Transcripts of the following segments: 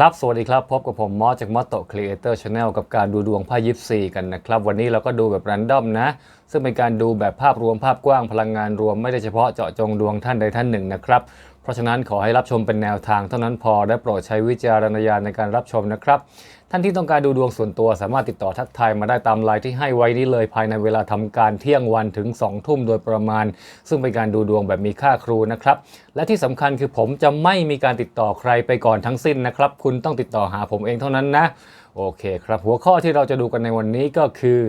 ครับ สวัสดีครับ พบกับผมมอสจากมอสโตครีเอเตอร์ชาแนลกับการดูดวงไพ่ยิปซีกันนะครับ วันนี้เราก็ดูแบบแรนดอมนะ ซึ่งเป็นการดูแบบภาพรวมภาพกว้างพลังงานรวมไม่ได้เฉพาะเจาะจงดวงท่านใดท่านหนึ่งนะครับ เพราะฉะนั้นขอให้รับชมเป็นแนวทางเท่านั้นพอและโปรดใช้วิจารณญาณในการรับชมนะครับ ท่านที่ต้องการดูดวงส่วนตัวสามารถติดต่อทักทายมาได้ตามไลน์ที่ให้ไว้นี้เลยภายในเวลาทำการเที่ยงวันถึง 2 ทุ่มโดยประมาณ ซึ่งเป็นการดูดวงแบบมีค่าครูนะครับ และที่สำคัญคือผมจะไม่มีการติดต่อใครไปก่อนทั้งสิ้นนะครับ คุณต้องติดต่อหาผมเองเท่านั้นนะ โอเคครับ หัวข้อที่เราจะดูกันในวันนี้ก็คือ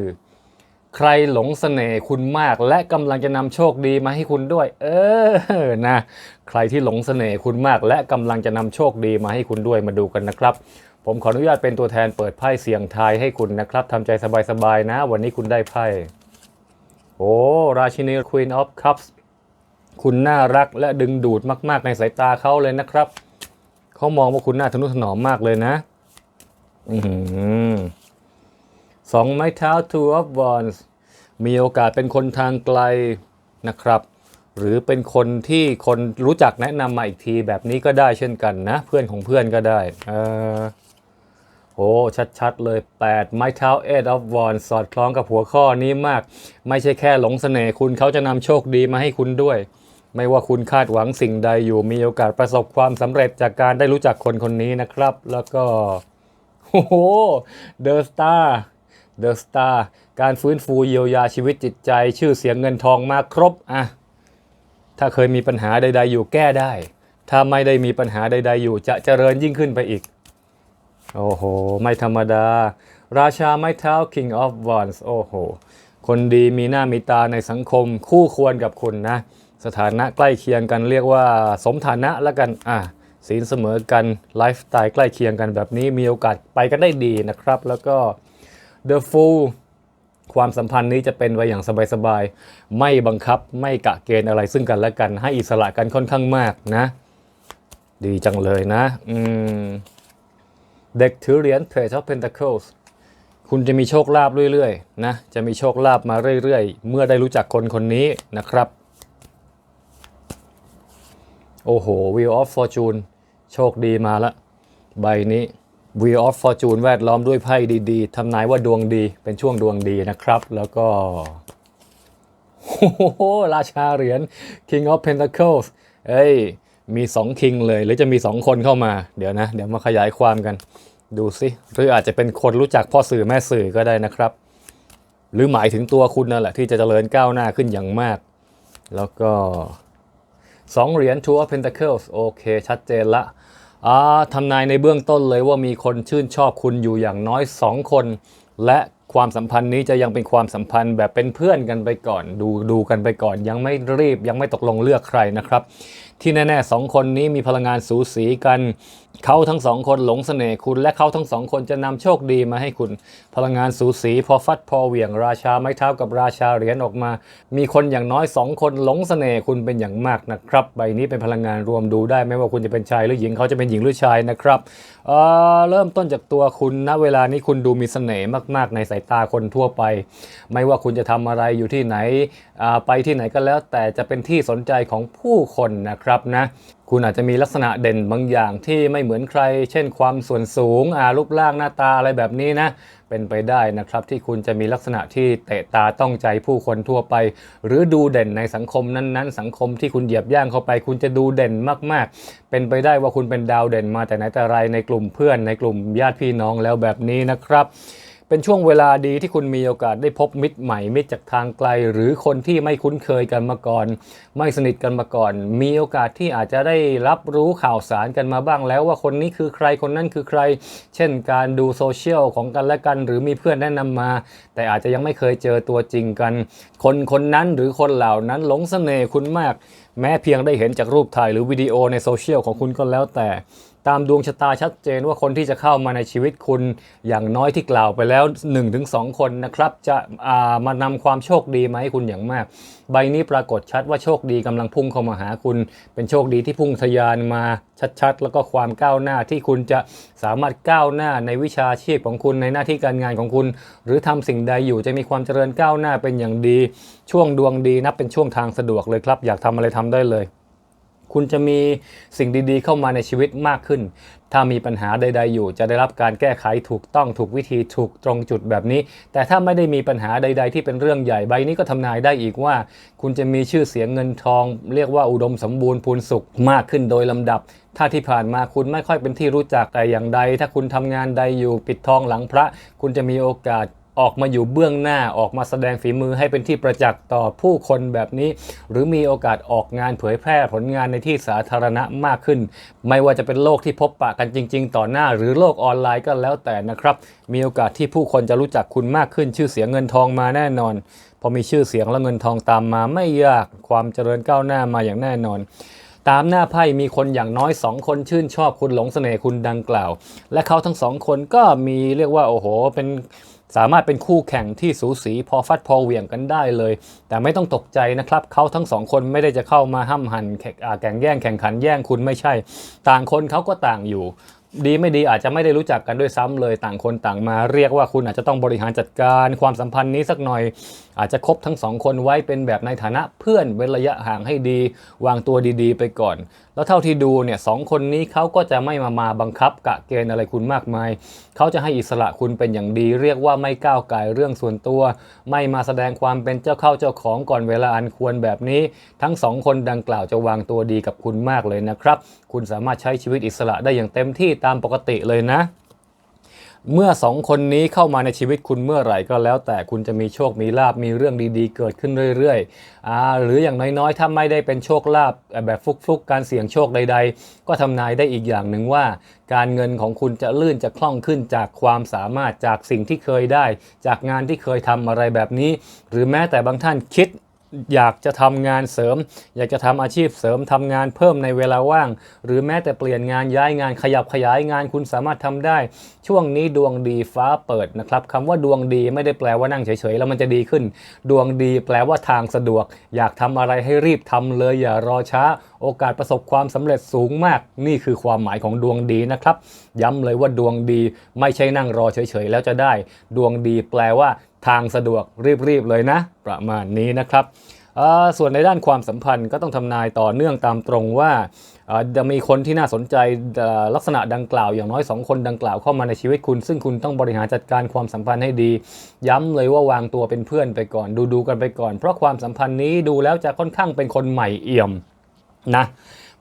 ใครหลงเสน่ห์คุณมาก และกำลังจะนำโชคดีมาให้คุณด้วย เออนะ ใครที่หลงเสน่ห์คุณมาก และกำลังจะนำโชคดีมาให้คุณด้วยมาดูกันนะครับ ผมขออนุญาตเป็นตัวแทนเปิดไพ่เสียงทายให้คุณนะครับทำใจสบายๆนะ วันนี้คุณได้ไพ่โอ้ราชินี Queen of Cups คุณน่ารักและดึงดูดมาก ๆ ในสายตาเขาเลยนะครับ เขามองว่าคุณน่าทนุถนอมมากเลยนะอือหือสองไม้เท้า two of wands มีโอกาสเป็นคนทางไกลนะครับ หรือเป็นคนที่คนรู้จักแนะนำมาอีกทีแบบนี้ก็ได้เช่นกันนะ เพื่อนของเพื่อนก็ได้ เออ โอ้ชัดๆเลย 8 ไม้เท้า eight of wands สอดคล้องกับหัวข้อนี้มาก ไม่ใช่แค่หลงเสน่ห์คุณเขาจะนำโชคดีมาให้คุณด้วย ไม่ว่าคุณคาดหวังสิ่งใดอยู่มีโอกาสประสบความสำเร็จจากการได้รู้จักคนคนนี้นะครับ แล้วก็โอ้โห The Star The Star การฟื้นฟูเยียวยาชีวิตจิตใจ ชื่อเสียงเงินทองมาครบอะถ้าเคยมีปัญหาใด ๆ อยู่แก้ได้ ถ้าไม่ได้มีปัญหาใด ๆ อยู่จะเจริญยิ่งขึ้นไปอีก โอ้โห ไม่ธรรมดา ราชาไม้เท้า King of Wands โอ้โห คนดีมีหน้ามีตาในสังคมคู่ควรกับคุณนะ สถานะใกล้เคียงกันเรียกว่าสมฐานะแล้วกัน อะศีลเสมอกัน ไลฟ์สไตล์ใกล้เคียงกันแบบนี้มีโอกาสไปกันได้ดีนะครับ แล้วก็ The Fool ความสัมพันธ์นี้จะเป็นไปอย่างสบายๆ ไม่บังคับไม่กะเกณฑ์อะไรซึ่งกันและกัน ให้อิสระกันค่อนข้างมากนะ ดีจังเลยนะ อืม เด็กถือเหรียญ Page of Pentacles คุณจะมีโชคลาภเรื่อยๆนะ จะมีโชคลาภมาเรื่อยๆ เมื่อได้รู้จักคนคนนี้นะครับ โอ้โห Wheel of Fortune โชคดีมาละ ใบนี้ Wheel of Fortune แวดล้อมด้วยไพ่ดีๆทำนายว่าดวงดีเป็นช่วงดวงดีนะครับ แล้วก็โอ้โหราชาเหรียญ King of Pentacles เอ้ย มี2 King เลย หรือจะมี 2 คนเข้ามาเดี๋ยวนะ เดี๋ยวมาขยายความกัน ดูสิหรืออาจจะเป็นคนรู้จักพ่อสื่อแม่สื่อก็ได้นะครับ หรือหมายถึงตัวคุณนั่นแหละที่จะเจริญก้าวหน้าขึ้นอย่างมาก แล้วก็สองเหรียญ Two of Pentacles โอเค ชัดเจนละอ่าทำนายในเบื้องต้นเลยว่ามีคนชื่นชอบคุณอยู่อย่างน้อย 2 คน และความสัมพันธ์นี้จะยังเป็นความสัมพันธ์แบบเป็นเพื่อนกันไปก่อน ดูดูกันไปก่อน ยังไม่รีบยังไม่ตกลงเลือกใครนะครับ ที่แน่ๆสองคนนี้มีพลังงานสูสีกัน เขาทั้งสองคนหลงเสน่ห์คุณ และเขาทั้งสองคนจะนำโชคดีมาให้คุณ พลังงานสูสีพอฟัดพอเหวี่ยงราชาไม้เท้ากับราชาเหรียญออกมา มีคนอย่างน้อยสองคนหลงเสน่ห์คุณเป็นอย่างมากนะครับ ใบนี้เป็นพลังงานรวมดูได้ไม่ว่าคุณจะเป็นชายหรือหญิงเขาจะเป็นหญิงหรือชายนะครับเเริ่มต้นจากตัวคุณณเวลานี้คุณดูมีเสน่ห์มากๆ ในสายตาคนทั่วไป ไม่ว่าคุณจะทำอะไรอยู่ที่ไหนไปที่ไหนก็แล้ว แต่จะเป็นที่สนใจของผู้คนนะครับนะ คุณอาจจะมีลักษณะเด่นบางอย่างที่ไม่เหมือนใคร เช่น ความส่วนสูงอารูปร่างหน้าตาอะไรแบบนี้นะ เป็นไปได้นะครับที่คุณจะมีลักษณะที่เตะตาต้องใจผู้คนทั่วไป หรือดูเด่นในสังคมนั้นๆ สังคมที่คุณเหยียบย่างเข้าไป คุณจะดูเด่นมากๆ เป็นไปได้ว่าคุณเป็นดาวเด่นมาแต่ไหนแต่ไรในกลุ่มเพื่อนในกลุ่มญาติพี่น้องแล้วแบบนี้นะครับ เป็นช่วงเวลาดีที่คุณมีโอกาสได้พบมิตรใหม่ มิตรจากทางไกล หรือคนที่ไม่คุ้นเคยกันมาก่อน ไม่สนิทกันมาก่อน มีโอกาสที่อาจจะได้รับรู้ข่าวสารกันมาบ้างแล้วว่าคนนี้คือใครคนนั้นคือใคร เช่นการดูโซเชียลของกันและกัน หรือมีเพื่อนแนะนำมา แต่อาจจะยังไม่เคยเจอตัวจริงกัน คนคนนั้นหรือคนเหล่านั้นหลงเสน่ห์คุณมาก แม้เพียงได้เห็นจากรูปถ่ายหรือวิดีโอในโซเชียลของคุณก็แล้วแต่ ตามดวงชะตาชัดเจนว่าคนที่จะเข้ามาในชีวิตคุณอย่างน้อยที่กล่าวไปแล้ว 1-2 คนนะครับ จะามานำความโชคดีมาให้คุณอย่างมาก ใบนี้ปรากฏชัดว่าโชคดีกำลังพุ่งเข้ามาหาคุณ เป็นโชคดีที่พุ่งทะยานมาชัดๆ แล้วก็ความก้าวหน้าที่คุณจะสามารถก้าวหน้าในวิชาชีพของคุณในหน้าที่การงานของคุณ หรือทำสิ่งใดอยู่จะมีความเจริญก้าวหน้าเป็นอย่างดี ช่วงดวงดีนับเป็นช่วงทางสะดวกเลยครับ อยากทำอะไรทำได้เลย คุณจะมีสิ่งดีๆ เข้ามาในชีวิตมากขึ้น ถ้ามีปัญหาใด ๆ อยู่ จะได้รับการแก้ไขถูกต้องถูกวิธีถูกตรงจุดแบบนี้ แต่ถ้าไม่ได้มีปัญหาใด ๆ ที่เป็นเรื่องใหญ่ใบนี้ก็ทำนายได้อีกว่า คุณจะมีชื่อเสียงเงินทอง เรียกว่าอุดมสมบูรณ์พูนสุขมากขึ้นโดยลำดับ ถ้าที่ผ่านมาคุณไม่ค่อยเป็นที่รู้จักแต่อย่างใด ถ้าคุณทำงานใดอยู่ปิดทองหลังพระ คุณจะมีโอกาส ออกมาอยู่เบื้องหน้าออกมาแสดงฝีมือให้เป็นที่ประจักษ์ต่อผู้คนแบบนี้ หรือมีโอกาสออกงานเผยแพร่ผลงานในที่สาธารณะมากขึ้น ไม่ว่าจะเป็นโลกที่พบปะกันจริง ๆ ต่อหน้า หรือโลกออนไลน์ก็แล้วแต่นะครับ มีโอกาสที่ผู้คนจะรู้จักคุณมากขึ้น ชื่อเสียงเงินทองมาแน่นอน พอมีชื่อเสียงและเงินทองตามมาไม่ยากความเจริญก้าวหน้ามาอย่างแน่นอนตามหน้าไพ่มีคนอย่างน้อยสองคนชื่นชอบคุณหลงเสน่ห์คุณดังกล่าว และเขาทั้งสองคนก็มีเรียกว่าโอ้โห เป็น สามารถเป็นคู่แข่งที่สูสีพอฟัดพอเหวี่ยงกันได้เลย แต่ไม่ต้องตกใจนะครับเขาทั้งสองคนไม่ได้จะเข้ามาห้ำหันแข่งแข่งแย่งแข่งขันแย่งคุณไม่ใช่ ต่างคนเขาก็ต่างอยู่ดีไม่ดีอาจจะไม่ได้รู้จักกันด้วยซ้ำเลยต่างคนต่างมาเรียกว่าคุณอาจจะต้องบริหารจัดการความสัมพันธ์นี้สักหน่อย อาจจะคบทั้งสองคนไว้เป็นแบบในฐานะเพื่อนเว้นระยะห่างให้ดี วางตัวดีๆ ไปก่อน แล้วเท่าที่ดูเนี่ยสองคนนี้เขาก็จะไม่มามาบังคับกะเกณฑ์อะไรคุณมากมาย เขาจะให้อิสระคุณเป็นอย่างดี เรียกว่าไม่ก้าวไก่เรื่องส่วนตัว ไม่มาแสดงความเป็นเจ้าเข้าเจ้าของก่อนเวลาอันควรแบบนี้ ทั้งสองคนดังกล่าวจะวางตัวดีกับคุณมากเลยนะครับ คุณสามารถใช้ชีวิตอิสระได้อย่างเต็มที่ตามปกติเลยนะ เมื่อสองคนนี้เข้ามาในชีวิตคุณเมื่อไหร่ก็แล้ว แต่คุณจะมีโชคมีลาบมีเรื่องดีๆ เกิดขึ้นเรื่อยๆอ่าหรืออย่างน้อยๆถ้าไม่ได้เป็นโชคลาภแบบฟุกๆ การเสี่ยงโชคใด ๆ ก็ทำนายได้อีกอย่างหนึ่งว่า การเงินของคุณจะลื่นจะคล่องขึ้นจากความสามารถจากสิ่งที่เคยได้ จากงานที่เคยทำอะไรแบบนี้ หรือแม้แต่บางท่านคิด อยากจะทำงานเสริม อยากจะทำอาชีพเสริมทำงานเพิ่มในเวลาว่าง หรือแม้แต่เปลี่ยนงานย้ายงานขยับขยายงานคุณสามารถทำได้ ช่วงนี้ดวงดีฟ้าเปิดนะครับคำว่าดวงดีไม่ได้แปลว่านั่งเฉยๆแล้วมันจะดีขึ้น ดวงดีแปลว่าทางสะดวก อยากทำอะไรให้รีบทำเลยอย่ารอช้า โอกาสประสบความสำเร็จสูงมาก นี่คือความหมายของดวงดีนะครับ ย้ำเลยว่าดวงดีไม่ใช่นั่งรอเฉยๆแล้วจะได้ ดวงดีแปลว่า ทางสะดวกรีบๆเลยนะ ประมาณนี้นะครับส่วนในด้านความสัมพันธ์ก็ต้องทำนายต่อเนื่องตามตรงว่าจะมีคนที่น่าสนใจลักษณะดังกล่าวอย่างน้อย 2 คนดังกล่าวเข้ามาในชีวิตคุณ ซึ่งคุณต้องบริหารจัดการความสัมพันธ์ให้ดี ย้ำเลยว่าวางตัวเป็นเพื่อนไปก่อน ดูดูๆกันไปก่อน เพราะความสัมพันธ์นี้ดูแล้วจะค่อนข้างเป็นคนใหม่เอี่ยมนะ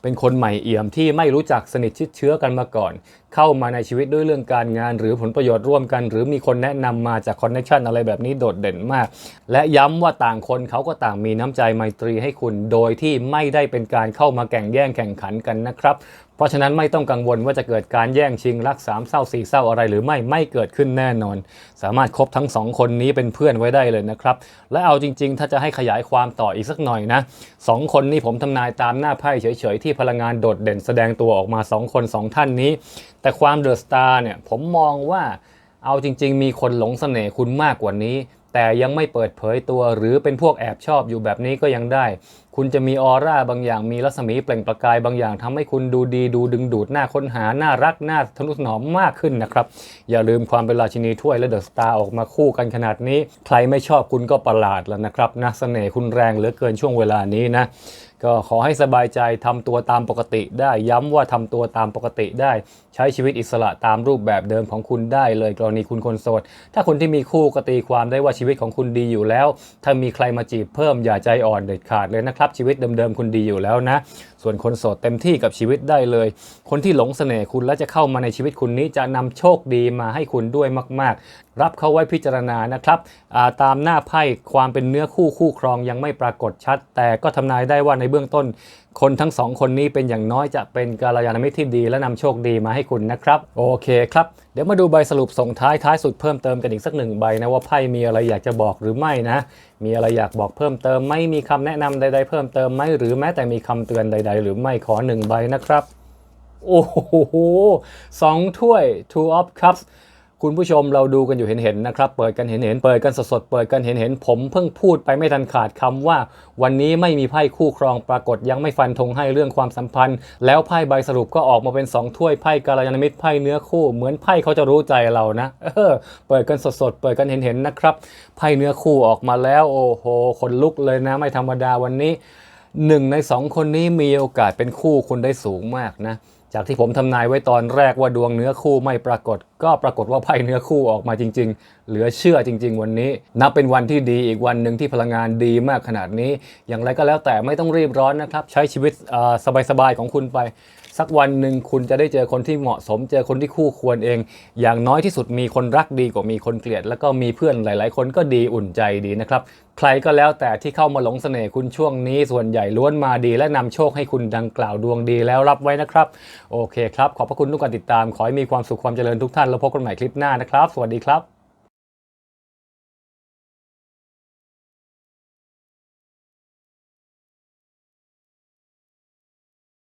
เป็นคนใหม่เอี่ยมที่ไม่รู้จักสนิทชิดเชื้อกันมาก่อน เข้ามาในชีวิตด้วยเรื่องการงาน หรือผลประโยชน์ร่วมกัน หรือมีคนแนะนำมาจากคอนเนคชันอะไรแบบนี้โดดเด่นมาก และย้ำว่าต่างคนเขาก็ต่างมีน้ำใจไมตรีให้คุณ โดยที่ไม่ได้เป็นการเข้ามาแข่งแย่งแข่งขันกันนะครับ เพราะฉะนั้นไม่ต้องกังวลว่าจะเกิดการแย่งชิงรักสามเศร้าสี่เศร้าอะไรหรือไม่ไม่เกิดขึ้นแน่นอน สามารถคบทั้งสองคนนี้เป็นเพื่อนไว้ได้เลยนะครับ และเอาจริง ๆ ถ้าจะให้ขยายความต่ออีกสักหน่อยนะสองคนนี้ผมทำนายตามหน้าไพ่เฉยๆ ที่พลังงานโดดเด่นแสดงตัวออกมาสองคนสองท่านนี้ แต่ความเดอะสตาร์เนี่ยผมมองว่าเอาจริง ๆ มีคนหลงเสน่ห์คุณมากกว่านี้ แต่ยังไม่เปิดเผยตัว หรือเป็นพวกแอบชอบอยู่แบบนี้ก็ยังได้ คุณจะมีออร่าบางอย่างมีรัศมีเปล่งประกายบางอย่างทำให้คุณดูดีดูดึงดูดหน้าค้นหาน่ารักหน้าทนุถนอมมากขึ้นนะครับ อย่าลืมความเป็นราชินีถ้วยและเดอะสตาร์ออกมาคู่กันขนาดนี้ ใครไม่ชอบคุณก็ประหลาดแล้วนะครับนะเสน่ห์คุณแรงเหลือเกินช่วงเวลานี้นะ ก็ขอให้สบายใจทำตัวตามปกติได้ย้ำว่าทำตัวตามปกติได้ ใช้ชีวิตอิสระตามรูปแบบเดิมของคุณได้เลยกรณีคุณคนโสด ถ้าคนที่มีคู่ก็ตีความได้ว่าชีวิตของคุณดีอยู่แล้ว ถ้ามีใครมาจีบเพิ่มอย่าใจอ่อนเด็ดขาดเลยนะครับ ชีวิตเดิมๆคุณดีอยู่แล้วนะ ส่วนคนโสดเต็มที่กับชีวิตได้เลย คนที่หลงเสน่ห์คุณและจะเข้ามาในชีวิตคุณนี้จะนำโชคดีมาให้คุณด้วยมาก รับเขาไว้พิจารณานะครับาตามหน้าไพ่ความเป็นเนื้อคู่คู่ครองยังไม่ปรากฏชัด แต่ก็ทำนายได้ว่าในเบื้องต้น คนทั้งสองคนนี้เป็นอย่างน้อยจะเป็นกาลยานมิตรที่ดี และนำโชคดีมาให้คุณนะครับ โอเคครับ เดี๋ยวมาดูใบสรุปส่งท้ายท้ายสุดเพิ่มเติมกันอีกสักหนึ่งใบนะว่าไพ่มีอะไรอยากจะบอกหรือไม่นะ มีอะไรอยากบอกเพิ่มเติมไม่มีคำแนะนำใด ๆ เพิ่มเติมไหมหรือแม้แต่มีคำเตือนใด ๆ หรือไม่ขอหนึ่งใบนะครับโอ้โหสองถ้วย two of cups คุณผู้ชมเราดูกันอยู่เห็นๆนะครับ เปิดกันเห็นๆ เปิดกันสดๆ เปิดกันเห็นๆ ผมเพิ่งพูดไปไม่ทันขาดคำว่า วันนี้ไม่มีไพ่คู่ครองปรากฏยังไม่ฟันธงให้เรื่องความสัมพันธ์ แล้วไพ่ใบสรุปก็ออกมาเป็น 2 ถ้วยไพ่กาลยานมิตรไพ่เนื้อคู่ เหมือนไพ่เขาจะรู้ใจเรานะเออเปิดกันสดๆ เปิดกันเห็นๆนะครับ ไพ่เนื้อคู่ออกมาแล้วโอ้โหขนลุกเลยนะไม่ธรรมดาวันนี้หนึ่งในสองคนนี้มีโอกาสเป็นคู่คุณได้สูงมากนะ จากที่ผมทำนายไว้ตอนแรกว่าดวงเนื้อคู่ไม่ปรากฏ ก็ปรากฏว่าไพ่เนื้อคู่ออกมาจริง ๆ เหลือเชื่อจริง ๆ วันนี้ นับเป็นวันที่ดีอีกวันหนึ่งที่พลังงานดีมากขนาดนี้ อย่างไรก็แล้วแต่ไม่ต้องรีบร้อนนะครับ ใช้ชีวิตสบายๆของคุณไป สักวันหนึ่งคุณจะได้เจอคนที่เหมาะสม เจอคนที่คู่ควรเอง อย่างน้อยที่สุดมีคนรักดีกว่ามีคนเกลียด แล้วก็มีเพื่อนหลาย ๆ คนก็ดีอุ่นใจดีนะครับ ใครก็แล้วแต่ที่เข้ามาหลงเสน่ห์คุณช่วงนี้ส่วนใหญ่ล้วนมาดี และนำโชคให้คุณดังกล่าวดวงดีแล้วรับไว้นะครับ โอเคครับ ขอบพระคุณทุกการติดตาม ขอให้มีความสุขความเจริญทุกท่านแล้วพบกันใหม่คลิปหน้านะครับ สวัสดีครับ